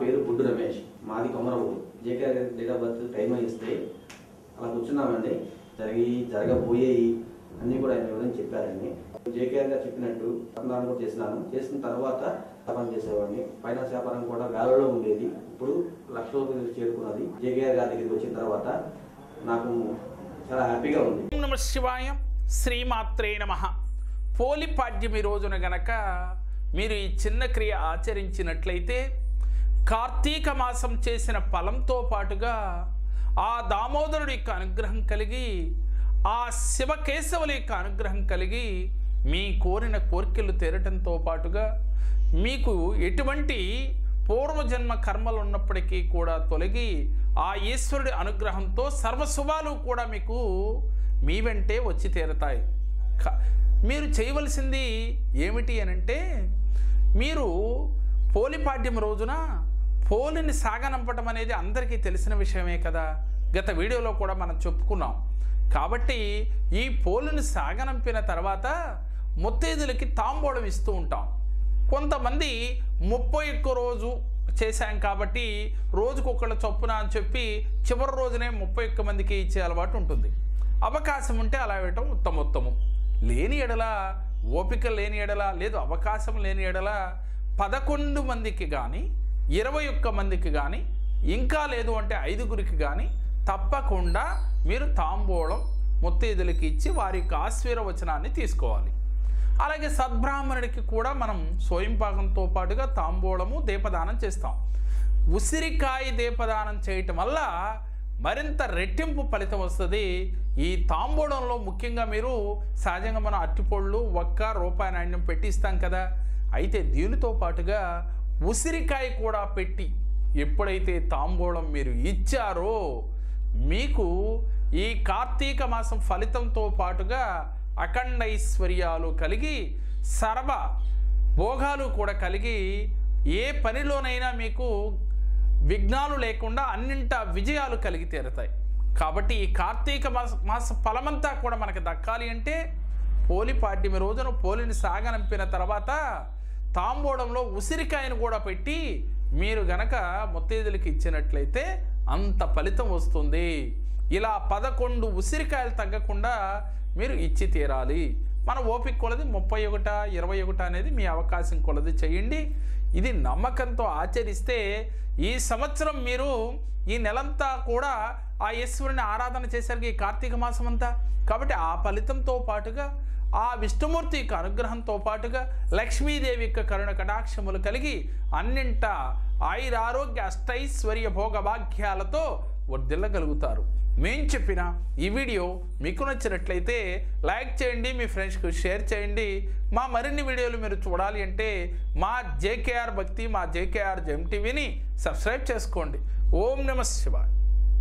పేరు బుడ్డు రమేష్. మాది Komaravuru. JKR date of birth time ఇస్తే అలా కూర్చున్నామండి. జరిగి జరగబోయేవి అన్నీ కూడా ఆయన వివరించి చెప్పారండి. జేకేఆర్ గారు చెప్పినట్టు వ్యాపారం కూడా చేసినాను. చేసిన తర్వాత వ్యాపారం చేసేవాడిని. ఫైనాన్స్ వ్యాపారం కూడా వేలలో ఉండేది. ఇప్పుడు లక్ష రూపాయలు చేరుకున్నది. జేకేఆర్ గారి దగ్గరికి వచ్చిన తర్వాత నాకు చాలా హ్యాపీగా ఉంది. నమ శివాయ. శ్రీమాత్రే నమ. పోలిపాడ్యమి రోజున గనక మీరు ఈ చిన్న క్రియ ఆచరించినట్లయితే కార్తీక మాసం చేసిన ఫలంతో పాటుగా ఆ దామోదరుడి యొక్క అనుగ్రహం కలిగి ఆ శివకేశవుల యొక్క అనుగ్రహం కలిగి మీ కోరిన కోరికలు తీరటంతో పాటుగా మీకు ఎటువంటి పూర్వజన్మ కర్మలు ఉన్నప్పటికీ కూడా తొలగి ఆ ఈశ్వరుడి అనుగ్రహంతో సర్వశుభాలు కూడా మీకు మీ వెంటే వచ్చి తీరతాయి. మీరు చేయవలసింది ఏమిటి అనంటే మీరు పోలిపాడ్యం రోజున పోలిని సాగనంపటం అనేది అందరికీ తెలిసిన విషయమే కదా. గత వీడియోలో కూడా మనం చెప్పుకున్నాం. కాబట్టి ఈ పోలిని సాగనంపిన తర్వాత ముత్తైదులకి తాంబూలం ఇస్తూ ఉంటాం. కొంతమంది ముప్పై ఒక్క రోజు చేశాం కాబట్టి రోజుకొకళ్ళ చొప్పున అని చెప్పి చివరి రోజునే ముప్పై ఒక్క మందికి ఇచ్చే అలవాటు ఉంటుంది. అవకాశం ఉంటే అలా ఇవ్వటం ఉత్తమోత్తమం. లేని ఎడల ఓపిక లేని ఎడల లేదు అవకాశం లేని ఎడల పదకొండు మందికి కానీ ఇరవై ఒక్క మందికి కానీ ఇంకా లేదు అంటే ఐదుగురికి కానీ తప్పకుండా మీరు తాంబూలం ముత్తైదులకి ఇచ్చి వారి యొక్క ఆశీర్వచనాన్ని తీసుకోవాలి. అలాగే సద్బ్రాహ్మణుడికి కూడా మనం స్వయంపాకంతో పాటుగా తాంబూలము దీపదానం చేస్తాం. ఉసిరికాయ దీపదానం చేయటం వల్ల మరింత రెట్టింపు ఫలితం వస్తుంది. ఈ తాంబూలంలో ముఖ్యంగా మీరు సహజంగా మనం అట్టిపళ్ళు ఒక్క రూపాయి నాణ్యం పెట్టిస్తాం కదా. అయితే దీనితో పాటుగా ఉసిరికాయ కూడా పెట్టి ఎప్పుడైతే తాంబూలం మీరు ఇచ్చారో మీకు ఈ కార్తీక మాసం ఫలితంతో పాటుగా అఖండ ఐశ్వర్యాలు కలిగి సర్వ భోగాలు కూడా కలిగి ఏ పనిలోనైనా మీకు విఘ్నాలు లేకుండా అన్నింట విజయాలు కలిగి తీరుతాయి. కాబట్టి ఈ కార్తీక మాస మాస ఫలమంతా కూడా మనకు దక్కాలి అంటే పోలి పాడ్యమి రోజున పోలిని సాగనంపిన తర్వాత తాంబూడంలో ఉసిరికాయను కూడా పెట్టి మీరు గనక ముత్తైదులకి ఇచ్చినట్లయితే అంత ఫలితం వస్తుంది. ఇలా పదకొండు ఉసిరికాయలు తగ్గకుండా మీరు ఇచ్చి తీరాలి. మన ఓపిక కొలది ముప్పై ఒకట ఇరవై ఒకట అనేది మీ అవకాశం కొలది చేయండి. ఇది నమ్మకంతో ఆచరిస్తే ఈ సంవత్సరం మీరు ఈ నెలంతా కూడా ఆ ఈశ్వరుని ఆరాధన చేసరికి ఈ కార్తీక మాసం అంతా కాబట్టి ఆ ఫలితంతో పాటుగా ఆ విష్ణుమూర్తి యొక్క అనుగ్రహంతో పాటుగా లక్ష్మీదేవి యొక్క కరుణ కటాక్షములు కలిగి అన్నింట ఆయురారోగ్య అష్టైశ్వర్య భోగ భాగ్యాలతో వర్ధిల్లగలుగుతారు. మేం చెప్పిన ఈ వీడియో మీకు నచ్చినట్లయితే లైక్ చేయండి మీ ఫ్రెండ్స్కి షేర్ చేయండి. మా మరిన్ని వీడియోలు మీరు చూడాలి అంటే మా జేకేఆర్ భక్తి మా జేకేఆర్ జెమ్ టీవీని సబ్స్క్రైబ్ చేసుకోండి. ఓం నమ శివాయ్